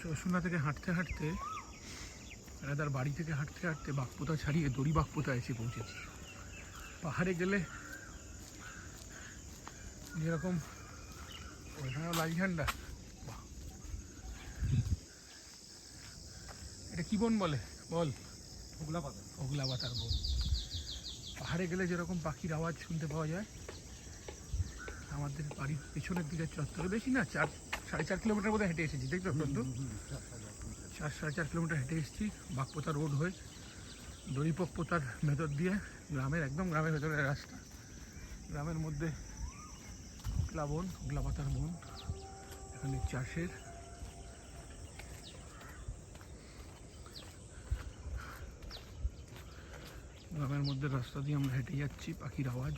শশুনা থেকে হাঁটতে হাঁটতে তার বাড়ি থেকে হাঁটতে হাঁটতে বাগপোতা ছাড়িয়ে দড়ি বাগপোতা এসে পৌঁছেছি। পাহাড়ে গেলে যেরকম ওইখানেও লাল ঝান্ডা। এটা কি বন বলে? বল। ওগুলা পাতা ওগলা পাতার বন পাহাড়ে গেলে যেরকম পাখির আওয়াজ শুনতে পাওয়া যায় আমাদের বাড়ির পেছনের দিকে চত্বরে বেশি না চার সাড়ে চার কিলোমিটার মধ্যে হেঁটে এসেছি দেখছ বন্ধু? চার সাড়ে চার কিলোমিটার হেঁটে এসেছি বাগপোতা রোড হয়ে দড়িপক পোতার ভেতর দিয়ে গ্রামের একদম গ্রামের ভেতরের রাস্তা। গ্রামের মধ্যে ওগলা বন ওগলা পাতার বন। এখানে চাষের গ্রামের মধ্যে রাস্তা দিয়ে আমরা হেঁটে যাচ্ছি, পাখির আওয়াজ।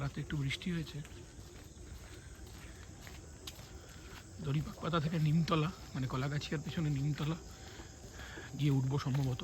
রাতে একটু বৃষ্টি হয়েছে। দড়িপাক পাতা থেকে নিমতলা মানে কলাগাছিয়ার পেছনে নিমতলা, গিয়ে উঠবো সম্ভবত।